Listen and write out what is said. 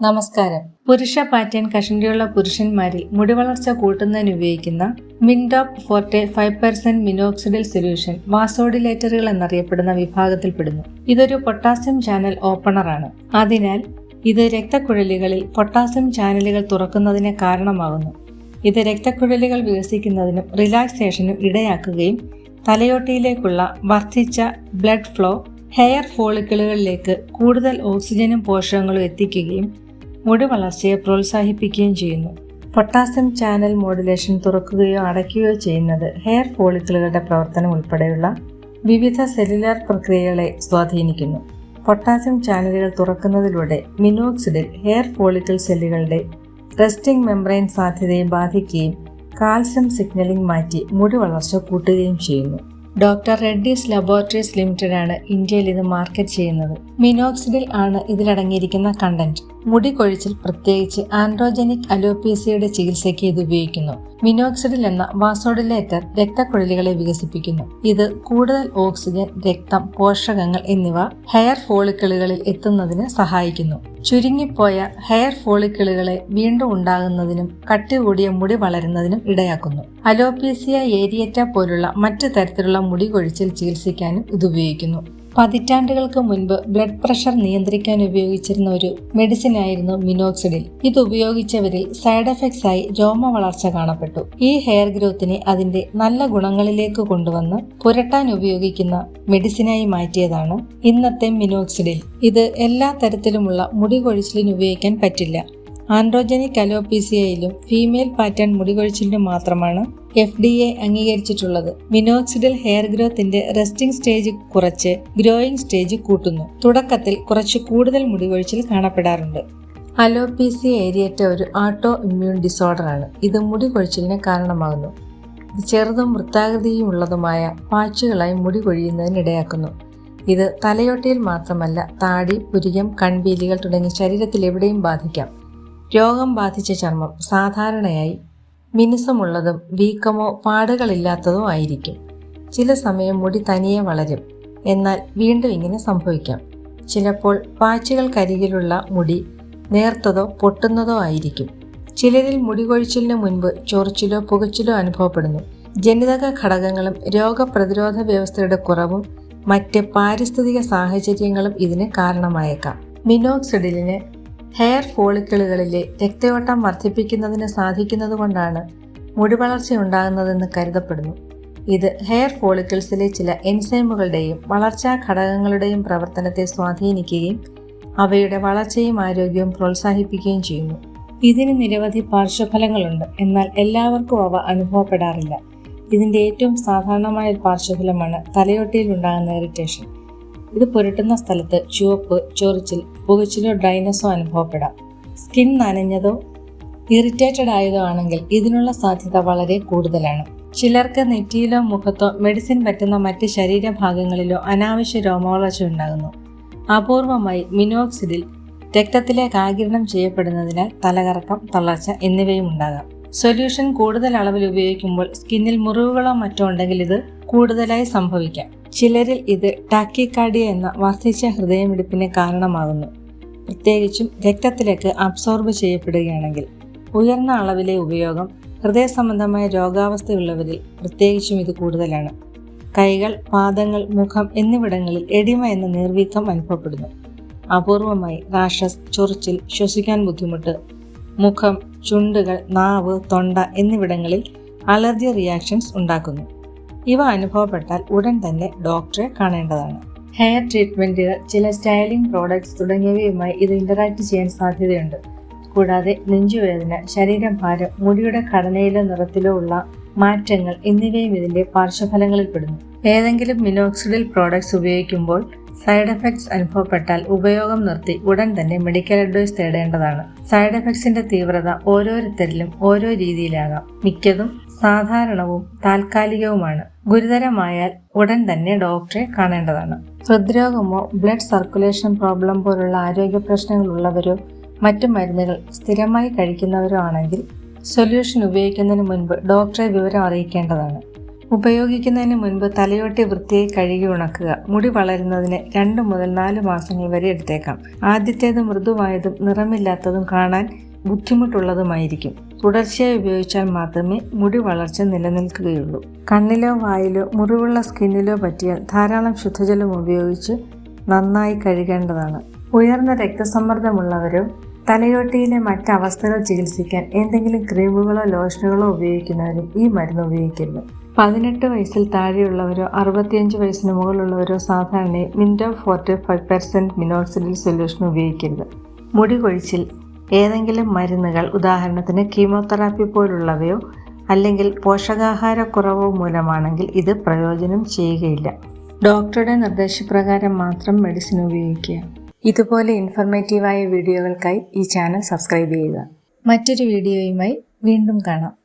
നമസ്കാരം. പുരുഷ പാറ്റേൺ കഷണ്ടിയുള്ള പുരുഷന്മാരിൽ മുടി വളർച്ച കൂട്ടുന്നതിന് ഉപയോഗിക്കുന്ന Mindop forte five percent minoxidil solution വാസോഡിലേറ്ററുകൾ എന്നറിയപ്പെടുന്ന വിഭാഗത്തിൽപ്പെടുന്നു. ഇതൊരു പൊട്ടാസ്യം ചാനൽ ഓപ്പണറാണ്. അതിനാൽ ഇത് രക്തക്കുഴലുകളിൽ പൊട്ടാസ്യം ചാനലുകൾ തുറക്കുന്നതിന് കാരണമാകുന്നു. ഇത് രക്തക്കുഴലുകൾ വികസിക്കുന്നതിനും റിലാക്സേഷനും ഇടയാക്കുകയും തലയോട്ടിയിലേക്കുള്ള വർദ്ധിച്ച ബ്ലഡ് ഫ്ലോ ഹെയർ ഫോളിക്കിളുകളിലേക്ക് കൂടുതൽ ഓക്സിജനും പോഷകങ്ങളും എത്തിക്കുകയും മുടി വളർച്ചയെ പ്രോത്സാഹിപ്പിക്കുകയും ചെയ്യുന്നു. പൊട്ടാസ്യം ചാനൽ മോഡുലേഷൻ തുറക്കുകയോ അടയ്ക്കുകയോ ചെയ്യുന്നത് ഹെയർ ഫോളിക്കിളുകളുടെ പ്രവർത്തനം ഉൾപ്പെടെയുള്ള വിവിധ സെല്ലുലാർ പ്രക്രിയകളെ സ്വാധീനിക്കുന്നു. പൊട്ടാസ്യം ചാനലുകൾ തുറക്കുന്നതിലൂടെ മിനോക്സിഡിൽ ഹെയർ ഫോളിക്കിൾ സെല്ലുകളുടെ റെസ്റ്റിംഗ് മെംബ്രെയിൻ സാധ്യതയെ ബാധിക്കുകയും കാൽസ്യം സിഗ്നലിംഗ് മാറ്റി മുടി വളർച്ച കൂട്ടുകയും ചെയ്യുന്നു. ഡോക്ടർ റെഡ്ഡീസ് ലബോറട്ടറീസ് ലിമിറ്റഡ് ആണ് ഇന്ത്യയിൽ ഇത് മാർക്കറ്റ് ചെയ്യുന്നത്. മിനോക്സിഡിൽ ആണ് ഇതിലടങ്ങിയിരിക്കുന്ന കണ്ടന്റ്. മുടി കൊഴിച്ചിൽ പ്രത്യേകിച്ച് ആൻഡ്രോജനിക് അലോപീസിയയുടെ ചികിത്സയ്ക്ക് ഇത് ഉപയോഗിക്കുന്നു. മിനോക്സിഡിൽ എന്ന വാസോഡിലേറ്റർ രക്തക്കുഴലുകളെ വികസിപ്പിക്കുന്നു. ഇത് കൂടുതൽ ഓക്സിജൻ രക്തം പോഷകങ്ങൾ എന്നിവ ഹെയർ ഫോളിക്കിളുകളിൽ എത്തുന്നതിന് സഹായിക്കുന്നു. ചുരുങ്ങിപ്പോയ ഹെയർ ഫോളിക്കിളുകളെ വീണ്ടും ഉണ്ടാകുന്നതിനും കട്ടി കൂടിയ മുടി വളരുന്നതിനും ഇടയാക്കുന്നു. അലോപീസിയ ഏരിയറ്റ പോലുള്ള മറ്റു തരത്തിലുള്ള മുടി കൊഴിച്ചിൽ ചികിത്സിക്കാനും ഇത് ഉപയോഗിക്കുന്നു. പതിറ്റാണ്ടുകൾക്ക് മുൻപ് ബ്ലഡ് പ്രഷർ നിയന്ത്രിക്കാൻ ഉപയോഗിച്ചിരുന്ന ഒരു മെഡിസിൻ ആയിരുന്നു മിനോക്സിഡിൽ ഇത് ഉപയോഗിച്ചവരിൽ സൈഡ് എഫക്ട്സ് ആയി രോമ വളർച്ച കാണപ്പെട്ടു. ഈ ഹെയർ ഗ്രോത്തിനെ അതിന്റെ നല്ല ഗുണങ്ങളിലേക്ക് കൊണ്ടുവന്ന് പുരട്ടാൻ ഉപയോഗിക്കുന്ന മെഡിസിനായി മാറ്റിയതാണ് ഇന്നത്തെ മിനോക്സിഡിൽ ഇത് എല്ലാ തരത്തിലുമുള്ള മുടി കൊഴിച്ചിലിന് ഉപയോഗിക്കാൻ പറ്റില്ല. ആൻഡ്രോജനിക് അലോപീസിയയിലും ഫീമെയിൽ പാറ്റേൺ മുടികൊഴിച്ചിലിനും മാത്രമാണ് എഫ് ഡി എ അംഗീകരിച്ചിട്ടുള്ളത്. മിനോക്സിഡൽ ഹെയർ ഗ്രോത്തിന്റെ റെസ്റ്റിംഗ് സ്റ്റേജ് കുറച്ച് ഗ്രോയിങ് സ്റ്റേജ് കൂട്ടുന്നു. തുടക്കത്തിൽ കുറച്ച് കൂടുതൽ മുടികൊഴിച്ചിൽ കാണപ്പെടാറുണ്ട്. അലോപീസിയ ഏരിയറ്റ ഒരു ആട്ടോ ഇമ്മ്യൂൺ ഡിസോർഡറാണ്. ഇത് മുടി കൊഴിച്ചിലിന് കാരണമാകുന്നു ചെറുതും വൃത്താകൃതിയുമുള്ളതുമായ പാച്ചുകളായി മുടി കൊഴിയുന്നതിനിടയാക്കുന്നു ഇത് തലയോട്ടിയിൽ മാത്രമല്ല താടി പുരികം കൺപീലികൾ തുടങ്ങി ശരീരത്തിൽ എവിടെയും ബാധിക്കാം. രോഗം ബാധിച്ച ചർമ്മം സാധാരണയായി മിനുസമുള്ളതും വീക്കമോ പാടുകളില്ലാത്തതോ ആയിരിക്കും. ചില സമയം മുടി തനിയെ വളരും. എന്നാൽ വീണ്ടും ഇങ്ങനെ സംഭവിക്കാം. ചിലപ്പോൾ പാച്ചുകൾക്കരികിലുള്ള മുടി നേർത്തതോ പൊട്ടുന്നതോ ആയിരിക്കും. ചിലരിൽ മുടി കൊഴിച്ചിലിന് മുൻപ് ചൊറിച്ചിലോ പുകച്ചിലോ അനുഭവപ്പെടുന്നു. ജനിതക ഘടകങ്ങളും രോഗപ്രതിരോധ വ്യവസ്ഥയുടെ കുറവും മറ്റ് പാരിസ്ഥിതിക സാഹചര്യങ്ങളും ഇതിന് കാരണമായേക്കാം. മിനോക്സിഡിലിന് ഹെയർ ഫോളിക്കിളുകളിലെ രക്തയോട്ടം വർദ്ധിപ്പിക്കുന്നതിന് സാധിക്കുന്നതുകൊണ്ടാണ് മുടിവളർച്ച ഉണ്ടാകുന്നതെന്ന് കരുതപ്പെടുന്നു. ഇത് ഹെയർ ഫോളിക്കിൾസിലെ ചില എൻസൈമുകളുടെയും വളർച്ചാ ഘടകങ്ങളുടെയും പ്രവർത്തനത്തെ സ്വാധീനിക്കുകയും അവയുടെ വളർച്ചയും ആരോഗ്യവും പ്രോത്സാഹിപ്പിക്കുകയും ചെയ്യുന്നു. ഇതിന് നിരവധി പാർശ്വഫലങ്ങളുണ്ട്. എന്നാൽ എല്ലാവർക്കും അവ അനുഭവപ്പെടാറില്ല. ഇതിന്റെ ഏറ്റവും സാധാരണമായ പാർശ്വഫലമാണ് തലയോട്ടിയിൽ ഉണ്ടാകുന്ന ഇറിറ്റേഷൻ. ഇത് പുരട്ടുന്ന സ്ഥലത്ത് ചുവപ്പ് ചൊറിച്ചിൽ പുകച്ചിലോ ഡ്രൈനസോ അനുഭവപ്പെടാം. സ്കിൻ നനഞ്ഞതോ ഇറിറ്റേറ്റഡ് ആയതോ ആണെങ്കിൽ ഇതിനുള്ള സാധ്യത വളരെ കൂടുതലാണ്. ചിലർക്ക് നെറ്റിയിലോ മുഖത്തോ മെഡിസിൻ പറ്റുന്ന മറ്റ് ശരീരഭാഗങ്ങളിലോ അനാവശ്യ രോമവളർച്ച ഉണ്ടാകുന്നു. അപൂർവമായി മിനോക്സിഡിൽ രക്തത്തിലേക്ക് ആകിരണം ചെയ്യപ്പെടുന്നതിനാൽ തലകറക്കം തളർച്ച എന്നിവയും ഉണ്ടാകാം. സൊല്യൂഷൻ കൂടുതൽ അളവിൽ ഉപയോഗിക്കുമ്പോൾ സ്കിന്നിൽ മുറിവുകളോ മറ്റോ ഉണ്ടെങ്കിൽ ഇത് കൂടുതലായി സംഭവിക്കാം. ചിലരിൽ ഇത് ടാക്കിക്കാർഡിയ എന്ന വർദ്ധിച്ച ഹൃദയമിടിപ്പിന് കാരണമാകുന്നു. പ്രത്യേകിച്ചും രക്തത്തിലേക്ക് അബ്സോർബ് ചെയ്യപ്പെടുകയാണെങ്കിൽ ഉയർന്ന അളവിലെ ഉപയോഗം ഹൃദയ സംബന്ധമായ രോഗാവസ്ഥയുള്ളവരിൽ പ്രത്യേകിച്ചും ഇത് കൂടുതലാണ്. കൈകൾ പാദങ്ങൾ മുഖം എന്നിവിടങ്ങളിൽ എടിമ എന്ന നീർവീക്കം അനുഭവപ്പെടുന്നു. അപൂർവമായി റാഷസ് ചൊറിച്ചിൽ ശ്വസിക്കാൻ ബുദ്ധിമുട്ട് മുഖം ചുണ്ടുകൾ നാവ് തൊണ്ട എന്നിവിടങ്ങളിൽ അലർജി റിയാക്ഷൻസ് ഉണ്ടാക്കുന്നു. ഇവ അനുഭവപ്പെട്ടാൽ ഉടൻ തന്നെ ഡോക്ടറെ കാണേണ്ടതാണ്. ഹെയർ ട്രീറ്റ്മെന്റുകൾ ചില സ്റ്റൈലിംഗ് പ്രോഡക്ട്സ് തുടങ്ങിയവയുമായി ഇത് ഇന്ററാക്ട് ചെയ്യാൻ സാധ്യതയുണ്ട്. കൂടാതെ നെഞ്ചുവേദന ശരീരഭാരം മുടിയുടെ ഘടനയിലോ നിറത്തിലോ ഉള്ള മാറ്റങ്ങൾ എന്നിവയും ഇതിന്റെ പാർശ്വഫലങ്ങളിൽ പെടുന്നു ഏതെങ്കിലും മിനോക്സിഡിൽ പ്രോഡക്ട്സ് ഉപയോഗിക്കുമ്പോൾ സൈഡ് എഫക്ട്സ് അനുഭവപ്പെട്ടാൽ ഉപയോഗം നിർത്തി ഉടൻ തന്നെ മെഡിക്കൽ അഡ്വൈസ് തേടേണ്ടതാണ്. സൈഡ് എഫക്ട്സിന്റെ തീവ്രത ഓരോരുത്തരിലും ഓരോ രീതിയിലാകാം. മിക്കതും സാധാരണവും താൽക്കാലികവുമാണ്. ഗുരുതരമായാൽ ഉടൻ തന്നെ ഡോക്ടറെ കാണേണ്ടതാണ്. ഹൃദ്രോഗമോ ബ്ലഡ് സർക്കുലേഷൻ പ്രോബ്ലം പോലുള്ള ആരോഗ്യ പ്രശ്നങ്ങൾ ഉള്ളവരോ മറ്റു മരുന്നുകൾ സ്ഥിരമായി കഴിക്കുന്നവരോ ആണെങ്കിൽ സൊല്യൂഷൻ ഉപയോഗിക്കുന്നതിന് മുൻപ് ഡോക്ടറെ വിവരം അറിയിക്കേണ്ടതാണ്. ഉപയോഗിക്കുന്നതിന് മുൻപ് തലയോട്ടി വൃത്തിയായി കഴുകി ഉണക്കുക. മുടി വളരുന്നതിന് രണ്ട് മുതൽ നാല് മാസങ്ങൾ വരെ എടുത്തേക്കാം. ആദ്യത്തേത് മൃദുവായതും നിറമില്ലാത്തതും കാണാൻ ബുദ്ധിമുട്ടുള്ളതുമായിരിക്കും. തുടർച്ചയായി ഉപയോഗിച്ചാൽ മാത്രമേ മുടി വളർച്ച നിലനിൽക്കുകയുള്ളൂ. കണ്ണിലോ വായിലോ മുറിവുള്ള സ്കിന്നിലോ പറ്റിയാൽ ധാരാളം ശുദ്ധജലം ഉപയോഗിച്ച് നന്നായി കഴുകേണ്ടതാണ്. ഉയർന്ന രക്തസമ്മർദ്ദമുള്ളവരോ തലയോട്ടിയിലെ മറ്റ് അവസ്ഥകൾ ചികിത്സിക്കാൻ എന്തെങ്കിലും ക്രീമുകളോ ലോഷനുകളോ ഉപയോഗിക്കുന്നവരും ഈ മരുന്ന് ഉപയോഗിക്കരുത്. പതിനെട്ട് വയസ്സിൽ താഴെയുള്ളവരോ അറുപത്തിയഞ്ച് വയസ്സിന് മുകളിലുള്ളവരോ സാധാരണയായി Mindo forte five percent minoxidil solution ഉപയോഗിക്കരുത്. മുടി കൊഴിച്ചിൽ ഏതെങ്കിലും മരുന്നുകൾ ഉദാഹരണത്തിന് കീമോതെറാപ്പി പോലുള്ളവയോ അല്ലെങ്കിൽ പോഷകാഹാരക്കുറവോ മൂലമാണെങ്കിൽ ഇത് പ്രയോജനം ചെയ്യുകയില്ല. ഡോക്ടറുടെ നിർദ്ദേശപ്രകാരം മാത്രം മെഡിസിൻ ഉപയോഗിക്കുക. ഇതുപോലെ ഇൻഫർമേറ്റീവായ വീഡിയോകൾക്കായി ഈ ചാനൽ സബ്സ്ക്രൈബ് ചെയ്യുക. മറ്റൊരു വീഡിയോയുമായി വീണ്ടും കാണാം.